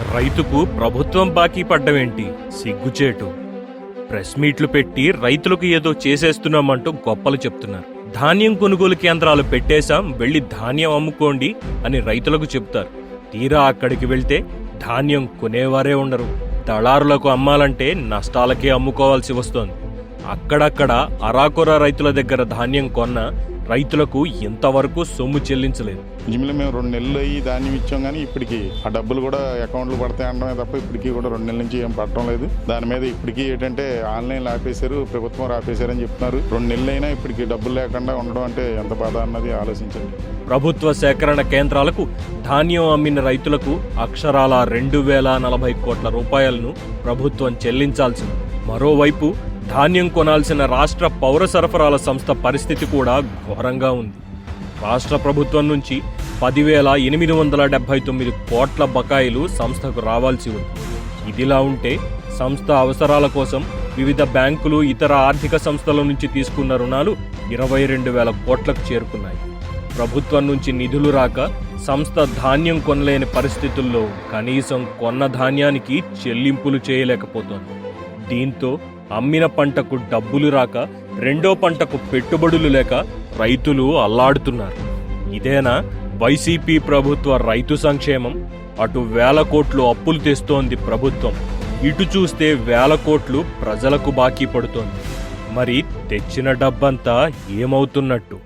రైతుకు ప్రభుత్వం బాకీ పడ్డమేంటి? సిగ్గుచేటు. ప్రెస్ మీట్లు పెట్టి రైతులకు ఏదో చేసేస్తున్నామంటూ గొప్పలు చెప్తున్నారు. ధాన్యం కొనుగోలు కేంద్రాలు పెట్టేశాం వెళ్ళి ధాన్యం అమ్ముకోండి అని రైతులకు చెప్తారు తీరా అక్కడికి వెళ్తే ధాన్యం కొనేవారే ఉండరు. దళారులకు అమ్మాలంటే నష్టాలకే అమ్ముకోవాల్సి వస్తోంది. అక్కడక్కడ అరాకొర రైతుల దగ్గర ధాన్యం కొన్న రైతులకు ఇంతవరకు సొమ్ము చెల్లించలేదు. జిమ్లో మేము రెండు నెలలు అయ్యి ధాన్యం ఇచ్చాం కానీ ఇప్పటికి ఆ డబ్బులు కూడా అకౌంట్లో పడతాయి అనడమే తప్ప ఇప్పటికీ కూడా రెండు నెలల నుంచి ఏం పడటం లేదు. దాని మీద ఇప్పటికీ ఏంటంటే ఆన్లైన్లో ఆపేశారు ప్రభుత్వం ఆపేశారని చెప్తున్నారు. రెండు నెలలు అయినా ఇప్పటికి డబ్బులు లేకుండా ఉండడం అంటే ఎంత బాధ అన్నది ఆలోచించండి. ప్రభుత్వ సేకరణ కేంద్రాలకు ధాన్యం అమ్మిన రైతులకు అక్షరాల రెండు వేల నలభై కోట్ల రూపాయలను ప్రభుత్వం చెల్లించాల్సింది. మరోవైపు ధాన్యం కొనాల్సిన రాష్ట్ర పౌర సరఫరాల సంస్థ పరిస్థితి కూడా ఘోరంగా ఉంది. రాష్ట్ర ప్రభుత్వం నుంచి పదివేల ఎనిమిది వందల డెబ్బై తొమ్మిది కోట్ల బకాయిలు సంస్థకు రావాల్సి ఉంది. ఇదిలా ఉంటే సంస్థ అవసరాల కోసం వివిధ బ్యాంకులు ఇతర ఆర్థిక సంస్థల నుంచి తీసుకున్న రుణాలు ఇరవై రెండు వేల కోట్లకు చేరుకున్నాయి. ప్రభుత్వం నుంచి నిధులు రాక సంస్థ ధాన్యం కొనలేని పరిస్థితుల్లో కనీసం కొన్న ధాన్యానికి చెల్లింపులు చేయలేకపోతోంది. దీంతో అమ్మిన పంటకు డబ్బులు రాక రెండో పంటకు పెట్టుబడులు లేక రైతులు అల్లాడుతున్నారు. ఇదేనా వైసీపీ ప్రభుత్వ రైతు సంక్షేమం? అటు వేల కోట్లు అప్పులు తెస్తోంది ప్రభుత్వం. ఇటు చూస్తే వేల కోట్లు ప్రజలకు బాకీ పడుతోంది. మరి తెచ్చిన డబ్బంతా ఏమవుతున్నట్టు?